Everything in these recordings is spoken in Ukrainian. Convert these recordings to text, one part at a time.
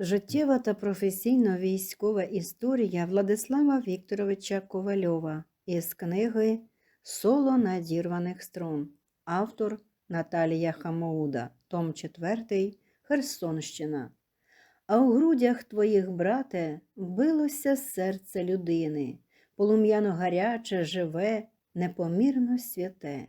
Життєва та професійно-військова історія Владислава Вікторовича Ковальова із книги Соло надірваних струн. Автор Наталія Хамоуда, Том 4, Херсонщина. А у грудях твоїх, брате, билося серце людини, полум'яно гаряче, живе, непомірно святе,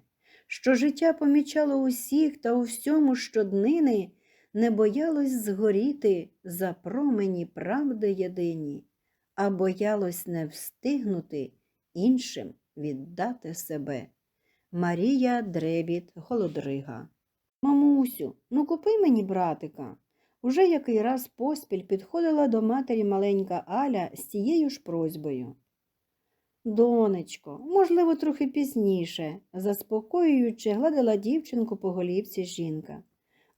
що життя помічало усіх та у всьому щоднини не боялось згоріти за промені правди єдині, а боялось не встигнути іншим віддати себе. Марія Дребіт Голодрига. Мамусю, ну купи мені братика. Уже який раз поспіль підходила до матері маленька Аля з цією ж просьбою. Донечко, можливо, трохи пізніше, заспокоюючи, гладила дівчинку по голівці жінка.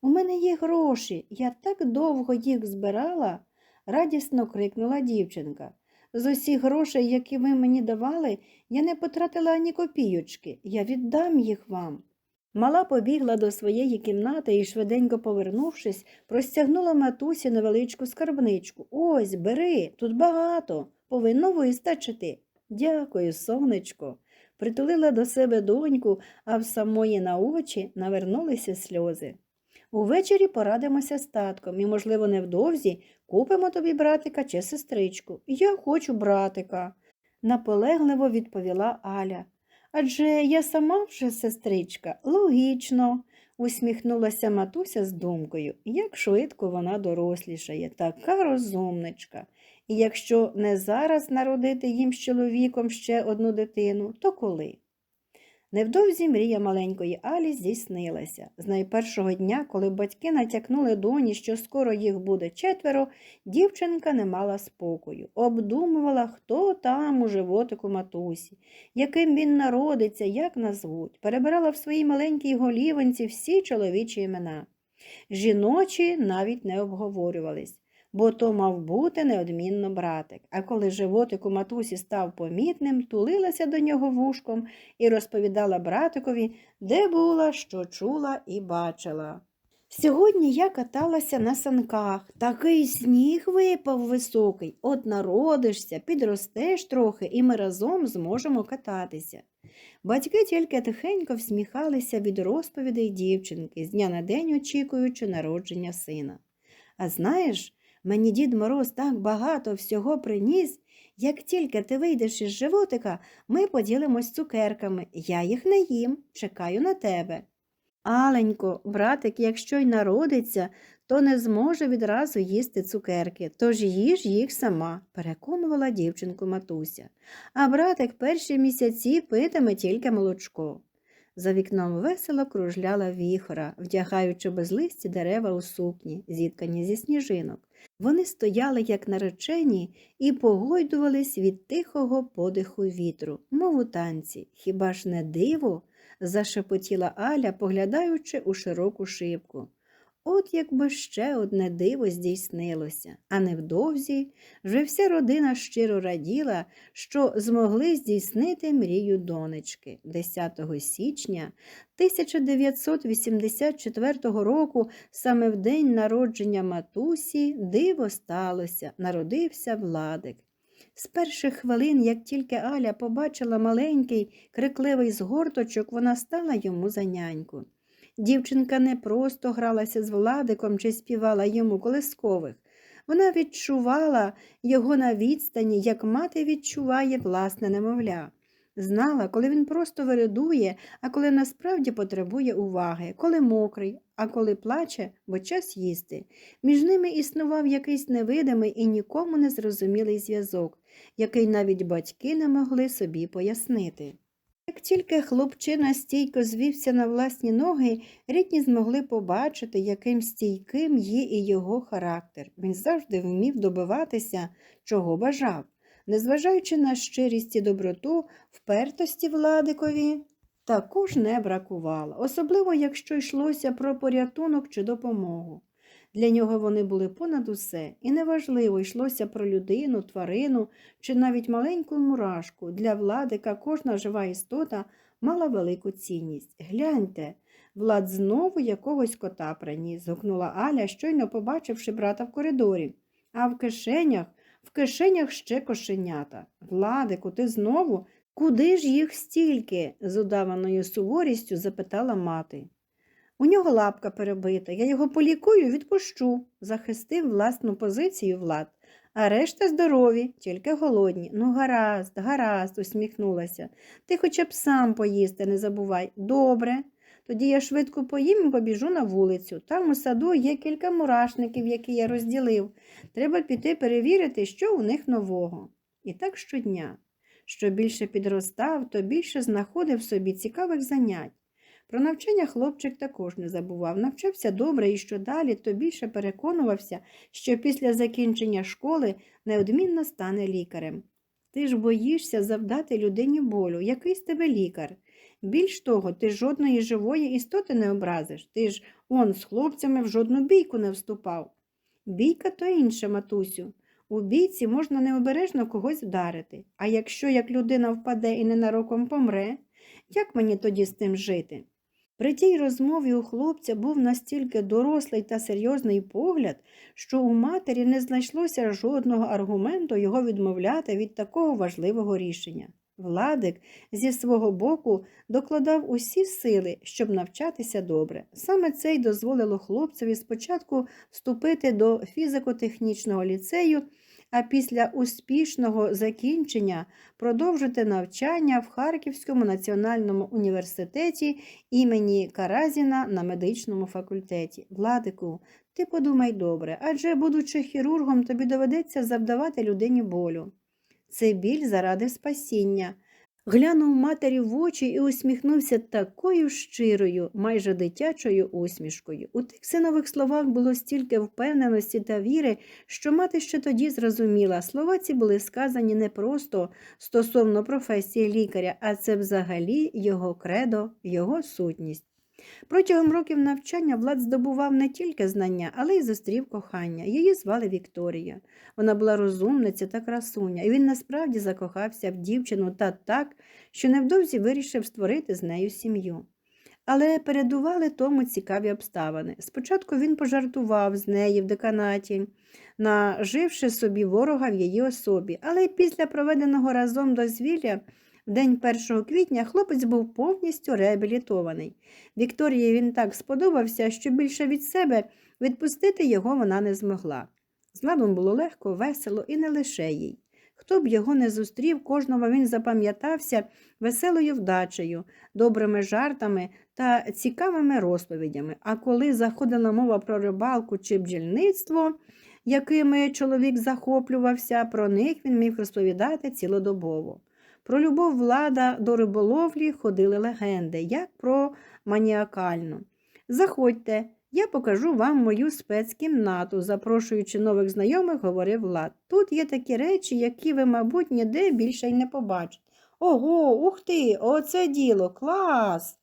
У мене є гроші, я так довго їх збирала, радісно крикнула дівчинка. З усіх грошей, які ви мені давали, я не потратила ані копійочки, я віддам їх вам. Мала побігла до своєї кімнати і, швиденько повернувшись, простягнула матусі невеличку скарбничку. Ось, бери, тут багато, повинно вистачити. Дякую, сонечко. Притулила до себе доньку, а в самої на очі навернулися сльози. Увечері порадимося з татком і, можливо, невдовзі купимо тобі братика чи сестричку. Я хочу братика, наполегливо відповіла Аля. Адже я сама вже сестричка, логічно, усміхнулася матуся з думкою, як швидко вона дорослішає, така розумничка. І якщо не зараз народити їм з чоловіком ще одну дитину, то коли? Невдовзі мрія маленької Алі здійснилася. З найпершого дня, коли батьки натякнули доні, що скоро їх буде четверо, дівчинка не мала спокою, обдумувала, хто там у животику матусі, яким він народиться, як назвуть, перебирала в своїй маленькій голівонці всі чоловічі імена. Жіночі навіть не обговорювались бо то мав бути неодмінно братик. А коли животик у матусі став помітним, тулилася до нього вушком і розповідала братикові, де була, що чула і бачила. Сьогодні я каталася на санках. Такий сніг випав високий. От народишся, підростеш трохи, і ми разом зможемо кататися. Батьки тільки тихенько всміхалися від розповідей дівчинки, з дня на день очікуючи народження сина. А знаєш, Мені дід Мороз так багато всього приніс. Як тільки ти вийдеш із животика, ми поділимось цукерками. Я їх не їм, чекаю на тебе. Аленько, братик, якщо й народиться, то не зможе відразу їсти цукерки, тож їж їх сама, переконувала дівчинку матуся. А братик перші місяці питиме тільки молочко. За вікном весело кружляла віхора, вдягаючи безлисті дерева у сукні, зіткані зі сніжинок. Вони стояли, як наречені, і погойдувались від тихого подиху вітру, мов у танці. Хіба ж не диво? зашепотіла Аля, поглядаючи у широку шибку. От якби ще одне диво здійснилося, а невдовзі вже вся родина щиро раділа, що змогли здійснити мрію донечки 10 січня 1984 року, саме в день народження матусі, диво сталося, народився Владик. З перших хвилин, як тільки Аля побачила маленький, крикливий згорточок, вона стала йому за няньку. Дівчинка не просто гралася з Владиком чи співала йому колискових. Вона відчувала його на відстані, як мати відчуває власне немовля. Знала, коли він просто виридує, а коли насправді потребує уваги, коли мокрий, а коли плаче, бо час їсти. Між ними існував якийсь невидимий і нікому не зрозумілий зв'язок, який навіть батьки не могли собі пояснити. Як тільки хлопчина стійко звівся на власні ноги, рідні змогли побачити, яким стійким є і його характер. Він завжди вмів добиватися, чого бажав. Незважаючи на щирість і доброту, впертості владикові також не бракувало, особливо якщо йшлося про порятунок чи допомогу. Для нього вони були понад усе, і неважливо йшлося про людину, тварину чи навіть маленьку мурашку. Для владика кожна жива істота мала велику цінність. Гляньте, Влад знову якогось кота приніс, гукнула Аля, щойно побачивши брата в коридорі. А в кишенях, в кишенях ще кошенята. Владику, ти знову? Куди ж їх стільки? з удаваною суворістю запитала мати. У нього лапка перебита, я його полікую, відпущу, захистив власну позицію Влад. А решта здорові, тільки голодні. Ну, гаразд, гаразд, усміхнулася. Ти хоча б сам поїсти не забувай. Добре. Тоді я швидко поїм і побіжу на вулицю. Там у саду є кілька мурашників, які я розділив. Треба піти перевірити, що у них нового. І так щодня. Що більше підростав, то більше знаходив собі цікавих занять. Про навчання хлопчик також не забував. Навчався добре і що далі, то більше переконувався, що після закінчення школи неодмінно стане лікарем. Ти ж боїшся завдати людині болю. Який з тебе лікар? Більш того, ти жодної живої істоти не образиш. Ти ж он з хлопцями в жодну бійку не вступав. Бійка то інше, матусю. У бійці можна необережно когось вдарити. А якщо як людина впаде і ненароком помре, як мені тоді з тим жити? При тій розмові у хлопця був настільки дорослий та серйозний погляд, що у матері не знайшлося жодного аргументу його відмовляти від такого важливого рішення. Владик зі свого боку докладав усі сили, щоб навчатися добре. Саме це й дозволило хлопцеві спочатку вступити до фізико-технічного ліцею, а після успішного закінчення продовжити навчання в Харківському національному університеті імені Каразіна на медичному факультеті. Владику, ти подумай добре, адже, будучи хірургом, тобі доведеться завдавати людині болю. Це біль заради спасіння. Глянув матері в очі і усміхнувся такою щирою, майже дитячою усмішкою. У тих синових словах було стільки впевненості та віри, що мати ще тоді зрозуміла, слова ці були сказані не просто стосовно професії лікаря, а це взагалі його кредо, його сутність. Протягом років навчання Влад здобував не тільки знання, але й зустрів кохання. Її звали Вікторія. Вона була розумниця та красуня, і він насправді закохався в дівчину та так, що невдовзі вирішив створити з нею сім'ю. Але передували тому цікаві обставини. Спочатку він пожартував з неї в деканаті, наживши собі ворога в її особі, але після проведеного разом дозвілля в день 1 квітня хлопець був повністю реабілітований. Вікторії він так сподобався, що більше від себе відпустити його вона не змогла. З ладом було легко, весело і не лише їй. Хто б його не зустрів, кожного він запам'ятався веселою вдачею, добрими жартами та цікавими розповідями. А коли заходила мова про рибалку чи бджільництво, якими чоловік захоплювався, про них він міг розповідати цілодобово. Про любов влада до риболовлі ходили легенди, як про маніакальну. Заходьте, я покажу вам мою спецкімнату, запрошуючи нових знайомих, говорив Влад. Тут є такі речі, які ви, мабуть, ніде більше й не побачите. Ого, ух ти, оце діло, клас!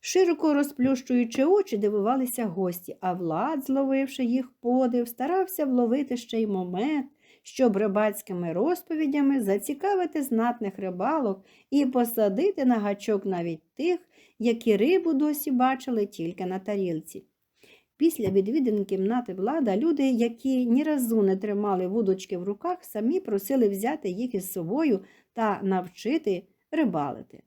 Широко розплющуючи очі, дивувалися гості, а Влад, зловивши їх подив, старався вловити ще й момент, щоб рибацькими розповідями зацікавити знатних рибалок і посадити на гачок навіть тих, які рибу досі бачили тільки на тарілці. Після відвідин кімнати влада люди, які ні разу не тримали вудочки в руках, самі просили взяти їх із собою та навчити рибалити.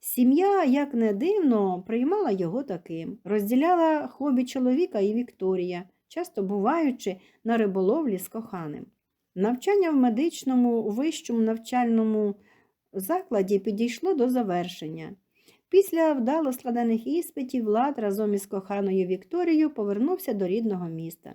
Сім'я, як не дивно, приймала його таким, розділяла хобі чоловіка і Вікторія, часто буваючи на риболовлі з коханим. Навчання в медичному вищому навчальному закладі підійшло до завершення. Після вдало складених іспитів Влад разом із коханою Вікторією повернувся до рідного міста.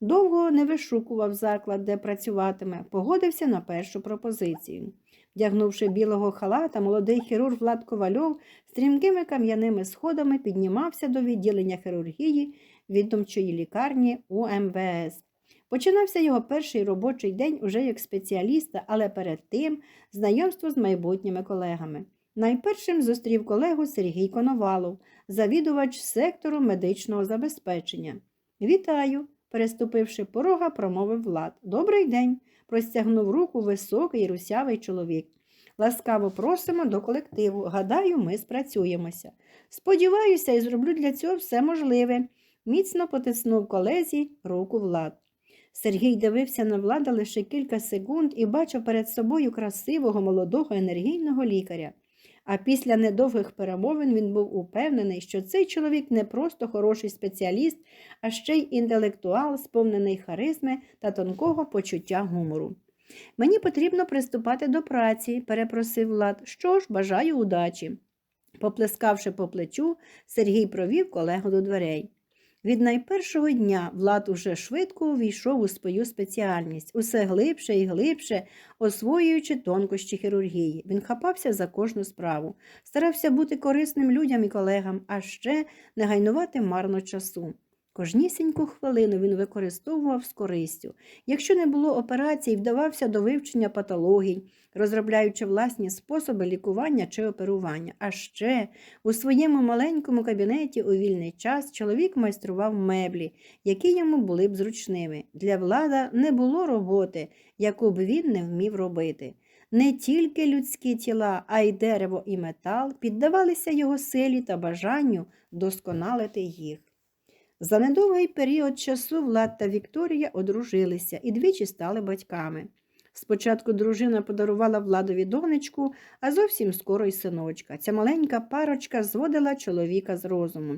Довго не вишукував заклад, де працюватиме, погодився на першу пропозицію. Вдягнувши білого халата, молодий хірург Влад Ковальов стрімкими кам'яними сходами піднімався до відділення хірургії відомчої лікарні УМВС. Починався його перший робочий день уже як спеціаліста, але перед тим знайомство з майбутніми колегами. Найпершим зустрів колегу Сергій Коновалов, завідувач сектору медичного забезпечення. Вітаю, переступивши порога, промовив Влад. Добрий день, простягнув руку високий русявий чоловік. Ласкаво просимо до колективу. Гадаю, ми спрацюємося. Сподіваюся, і зроблю для цього все можливе. Міцно потиснув колезі руку Влад. Сергій дивився на влада лише кілька секунд і бачив перед собою красивого, молодого, енергійного лікаря. А після недовгих перемовин він був упевнений, що цей чоловік не просто хороший спеціаліст, а ще й інтелектуал, сповнений харизми та тонкого почуття гумору. Мені потрібно приступати до праці, перепросив Влад. Що ж, бажаю удачі. Поплескавши по плечу, Сергій провів колегу до дверей. Від найпершого дня Влад уже швидко увійшов у свою спеціальність, усе глибше і глибше, освоюючи тонкощі хірургії. Він хапався за кожну справу, старався бути корисним людям і колегам, а ще не гайнувати марно часу. Кожнісіньку хвилину він використовував з користю. Якщо не було операцій, вдавався до вивчення патологій, розробляючи власні способи лікування чи оперування. А ще у своєму маленькому кабінеті у вільний час чоловік майстрував меблі, які йому були б зручними. Для влада не було роботи, яку б він не вмів робити. Не тільки людські тіла, а й дерево і метал піддавалися його силі та бажанню досконалити їх. За недовгий період часу Влад та Вікторія одружилися і двічі стали батьками. Спочатку дружина подарувала владові донечку, а зовсім скоро й синочка. Ця маленька парочка зводила чоловіка з розуму.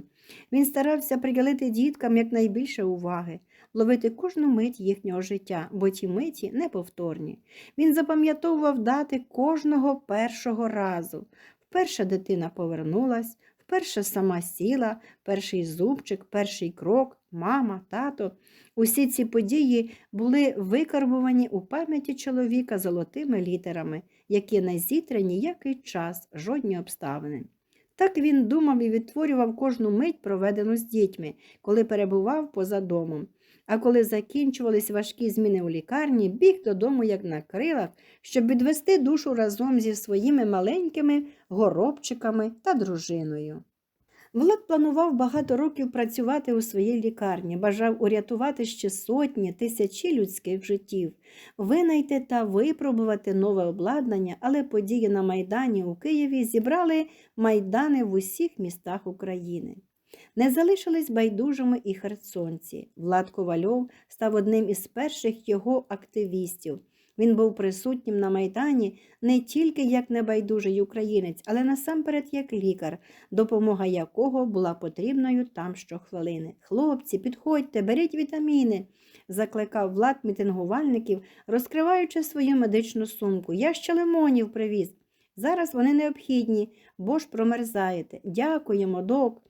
Він старався приділити діткам якнайбільше уваги, ловити кожну мить їхнього життя, бо ті миті неповторні. Він запам'ятовував дати кожного першого разу. Вперше дитина повернулась, вперше сама сіла, перший зубчик, перший крок, мама, тато. Усі ці події були викарбувані у пам'яті чоловіка золотими літерами, які не зітре ніякий час, жодні обставини. Так він думав і відтворював кожну мить, проведену з дітьми, коли перебував поза домом. А коли закінчувались важкі зміни у лікарні, біг додому, як на крилах, щоб відвести душу разом зі своїми маленькими горобчиками та дружиною. Влад планував багато років працювати у своїй лікарні, бажав урятувати ще сотні, тисячі людських життів, винайти та випробувати нове обладнання, але події на Майдані у Києві зібрали майдани в усіх містах України. Не залишились байдужими і херсонці. Влад Ковальов став одним із перших його активістів. Він був присутнім на Майдані не тільки як небайдужий українець, але насамперед як лікар, допомога якого була потрібною там щохвилини. Хлопці, підходьте, беріть вітаміни, закликав влад мітингувальників, розкриваючи свою медичну сумку. Я ще лимонів привіз. Зараз вони необхідні, бо ж промерзаєте. Дякуємо, док.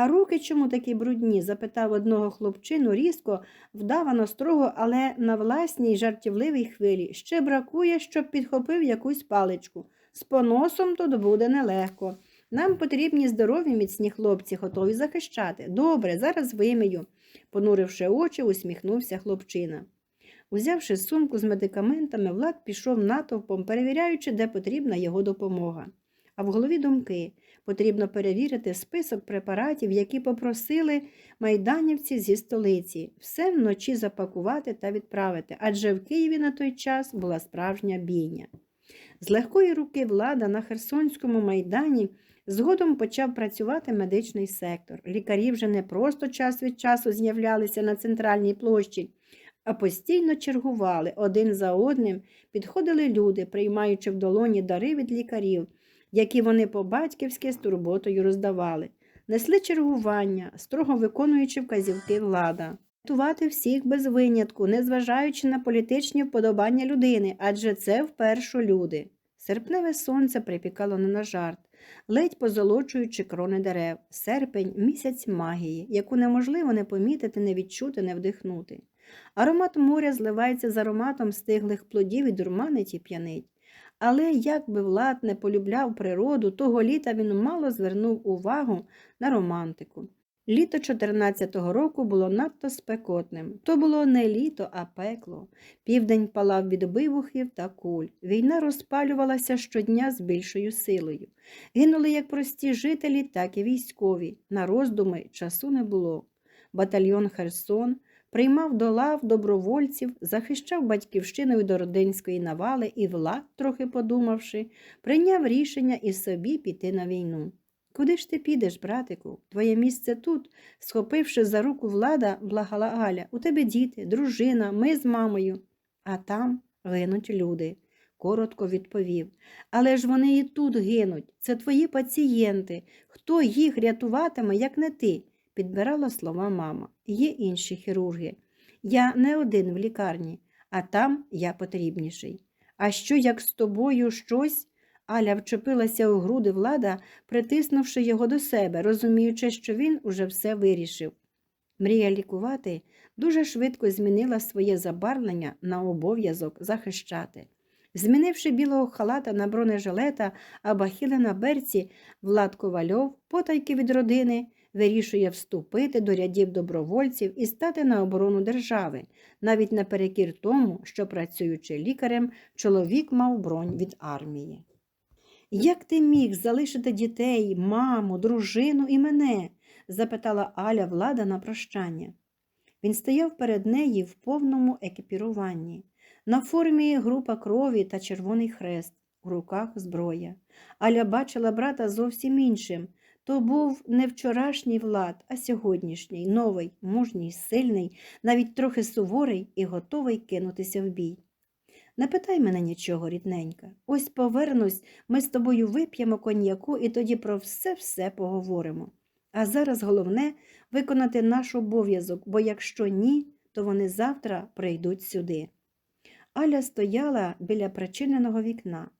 А руки чому такі брудні? запитав одного хлопчину різко, вдавано строго, але на власній жартівливій хвилі. Ще бракує, щоб підхопив якусь паличку. З поносом тут буде нелегко. Нам потрібні здорові міцні хлопці, готові захищати. Добре, зараз вимию, понуривши очі, усміхнувся хлопчина. Узявши сумку з медикаментами, Влад пішов натовпом, перевіряючи, де потрібна його допомога. А в голові думки потрібно перевірити список препаратів, які попросили майданівці зі столиці, все вночі запакувати та відправити, адже в Києві на той час була справжня бійня. З легкої руки влада на Херсонському майдані згодом почав працювати медичний сектор. Лікарі вже не просто час від часу з'являлися на центральній площі, а постійно чергували один за одним, підходили люди, приймаючи в долоні дари від лікарів які вони по-батьківськи з турботою роздавали, несли чергування, строго виконуючи вказівки влада. Рятувати всіх без винятку, незважаючи на політичні вподобання людини, адже це вперше люди. Серпневе сонце припікало не на жарт, ледь позолочуючи крони дерев, серпень місяць магії, яку неможливо не помітити, не відчути, не вдихнути. Аромат моря зливається з ароматом стиглих плодів і дурманить і п'янить. Але як би Влад не полюбляв природу, того літа він мало звернув увагу на романтику. Літо 14-го року було надто спекотним. То було не літо, а пекло. Південь палав від вибухів та куль. Війна розпалювалася щодня з більшою силою. Гинули як прості жителі, так і військові. На роздуми часу не було. Батальйон Херсон приймав до лав добровольців, захищав батьківщину від ординської навали і влад, трохи подумавши, прийняв рішення і собі піти на війну. Куди ж ти підеш, братику? Твоє місце тут, схопивши за руку влада, благала Аля. У тебе діти, дружина, ми з мамою. А там гинуть люди, коротко відповів. Але ж вони і тут гинуть. Це твої пацієнти. Хто їх рятуватиме, як не ти? Підбирала слова мама. Є інші хірурги. Я не один в лікарні, а там я потрібніший. А що, як з тобою щось? Аля вчепилася у груди влада, притиснувши його до себе, розуміючи, що він уже все вирішив. Мрія лікувати дуже швидко змінила своє забарвлення на обов'язок захищати. Змінивши білого халата на бронежилета, а бахіли на берці, Влад Ковальов, потайки від родини, вирішує вступити до рядів добровольців і стати на оборону держави, навіть наперекір тому, що, працюючи лікарем, чоловік мав бронь від армії. Як ти міг залишити дітей, маму, дружину і мене? запитала Аля влада на прощання. Він стояв перед нею в повному екіпіруванні. На формі група крові та червоний хрест, у руках зброя. Аля бачила брата зовсім іншим. То був не вчорашній влад, а сьогоднішній, новий, мужній, сильний, навіть трохи суворий і готовий кинутися в бій. Не питай мене нічого, рідненька. Ось повернусь, ми з тобою вип'ємо коньяку і тоді про все-все поговоримо. А зараз головне виконати наш обов'язок, бо якщо ні, то вони завтра прийдуть сюди. Аля стояла біля причиненого вікна.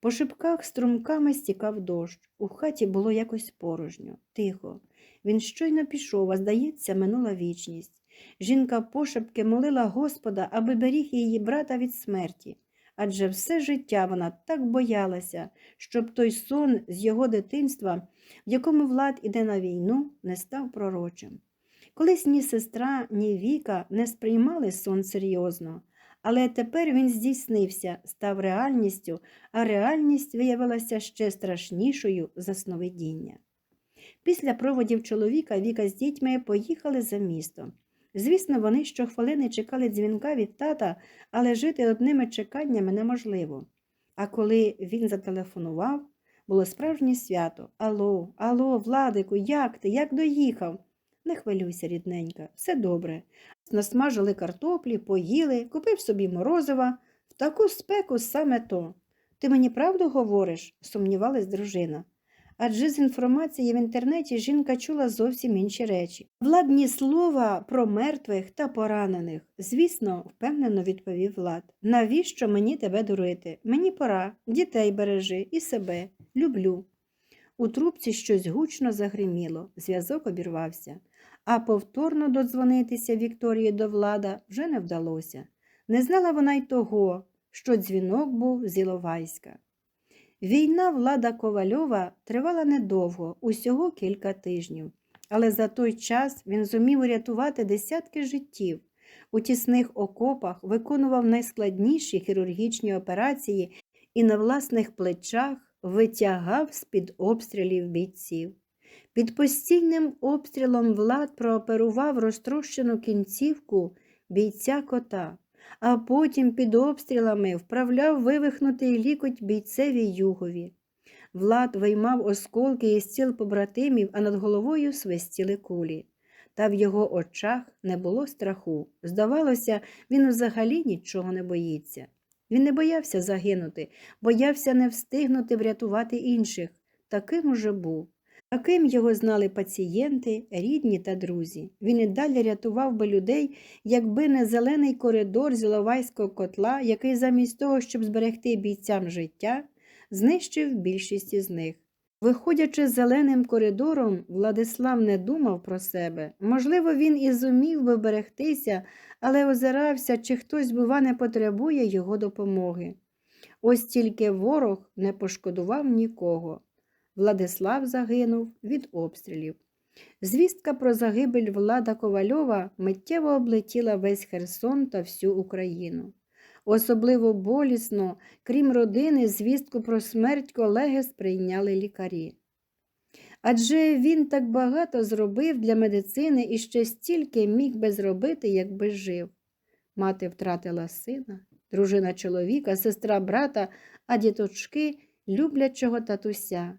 По шибках струмками стікав дощ. У хаті було якось порожньо, тихо. Він щойно пішов, а здається, минула вічність. Жінка пошепки молила Господа, аби беріг її брата від смерті. Адже все життя вона так боялася, щоб той сон з його дитинства, в якому Влад іде на війну, не став пророчим. Колись ні сестра, ні Віка не сприймали сон серйозно, але тепер він здійснився, став реальністю, а реальність виявилася ще страшнішою за сновидіння. Після проводів чоловіка Віка з дітьми поїхали за місто. Звісно, вони щохвилини чекали дзвінка від тата, але жити одними чеканнями неможливо. А коли він зателефонував, було справжнє свято. Алло, алло, Владику, як ти? Як доїхав? Не хвилюйся, рідненька, все добре. Насмажили картоплі, поїли, купив собі морозива. В таку спеку саме то. Ти мені правду говориш? сумнівалась дружина. Адже з інформації в інтернеті жінка чула зовсім інші речі. Владні слова про мертвих та поранених. Звісно, впевнено відповів Влад. Навіщо мені тебе дурити? Мені пора, дітей бережи і себе. Люблю. У трубці щось гучно загриміло, зв'язок обірвався, а повторно додзвонитися Вікторії до влада вже не вдалося. Не знала вона й того, що дзвінок був з Іловайська. Війна влада Ковальова тривала недовго, усього кілька тижнів, але за той час він зумів урятувати десятки життів. У тісних окопах виконував найскладніші хірургічні операції і на власних плечах витягав з-під обстрілів бійців. Під постійним обстрілом влад прооперував розтрощену кінцівку бійця кота а потім під обстрілами вправляв вивихнутий лікоть бійцеві югові. Влад виймав осколки із тіл побратимів, а над головою свистіли кулі. Та в його очах не було страху. Здавалося, він взагалі нічого не боїться. Він не боявся загинути, боявся не встигнути врятувати інших. Таким уже був. Таким його знали пацієнти, рідні та друзі. Він і далі рятував би людей, якби не зелений коридор з Іловайського котла, який замість того, щоб зберегти бійцям життя, знищив більшість із них. Виходячи зеленим коридором, Владислав не думав про себе. Можливо, він і зумів би берегтися, але озирався, чи хтось, бува, не потребує його допомоги. Ось тільки ворог не пошкодував нікого. Владислав загинув від обстрілів. Звістка про загибель Влада Ковальова миттєво облетіла весь Херсон та всю Україну. Особливо болісно, крім родини, звістку про смерть колеги сприйняли лікарі. Адже він так багато зробив для медицини і ще стільки міг би зробити, якби жив. Мати втратила сина, дружина чоловіка, сестра брата, а діточки люблячого татуся.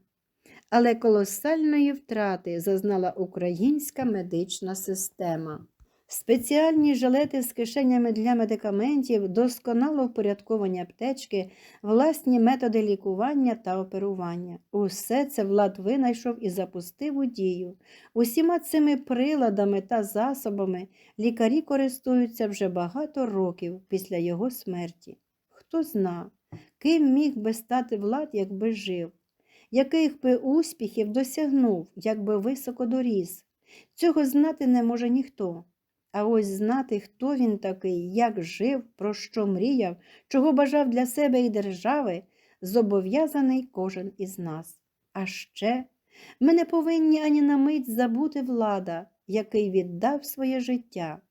Але колосальної втрати зазнала українська медична система. Спеціальні жилети з кишенями для медикаментів, досконало впорядковані аптечки, власні методи лікування та оперування. Усе це Влад винайшов і запустив у дію. Усіма цими приладами та засобами лікарі користуються вже багато років після його смерті. Хто зна, ким міг би стати Влад, якби жив, яких би успіхів досягнув, якби високо доріс. Цього знати не може ніхто. А ось знати, хто він такий, як жив, про що мріяв, чого бажав для себе і держави, зобов'язаний кожен із нас. А ще ми не повинні ані на мить забути влада, який віддав своє життя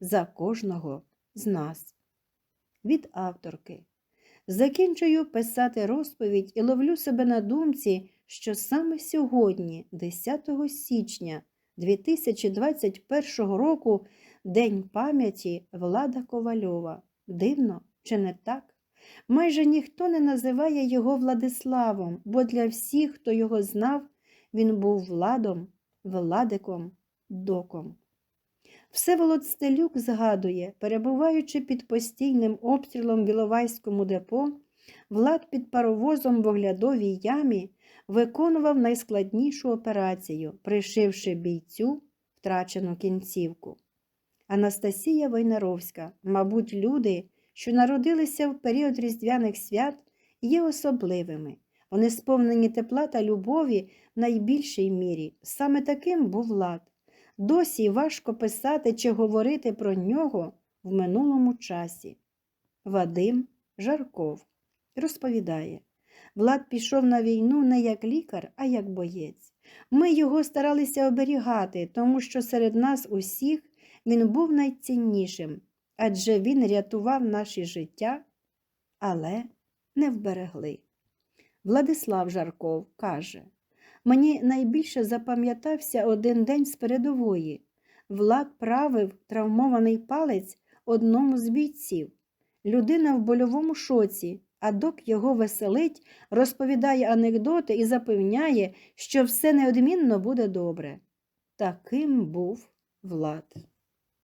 за кожного з нас. Від авторки. Закінчую писати розповідь і ловлю себе на думці, що саме сьогодні, 10 січня 2021 року, День пам'яті Влада Ковальова. Дивно, чи не так? Майже ніхто не називає його Владиславом, бо для всіх, хто його знав, він був владом, владиком, доком. Всеволод Стелюк згадує, перебуваючи під постійним обстрілом в Іловайському депо, влад під паровозом в оглядовій ямі виконував найскладнішу операцію, пришивши бійцю втрачену кінцівку. Анастасія Войнаровська, мабуть, люди, що народилися в період різдвяних свят, є особливими. Вони сповнені тепла та любові в найбільшій мірі. Саме таким був Влад. Досі важко писати чи говорити про нього в минулому часі. Вадим Жарков розповідає, Влад пішов на війну не як лікар, а як боєць. Ми його старалися оберігати, тому що серед нас усіх він був найціннішим, адже він рятував наші життя, але не вберегли. Владислав Жарков каже, мені найбільше запам'ятався один день з передової. Влад правив травмований палець одному з бійців. Людина в больовому шоці, а док його веселить, розповідає анекдоти і запевняє, що все неодмінно буде добре. Таким був Влад.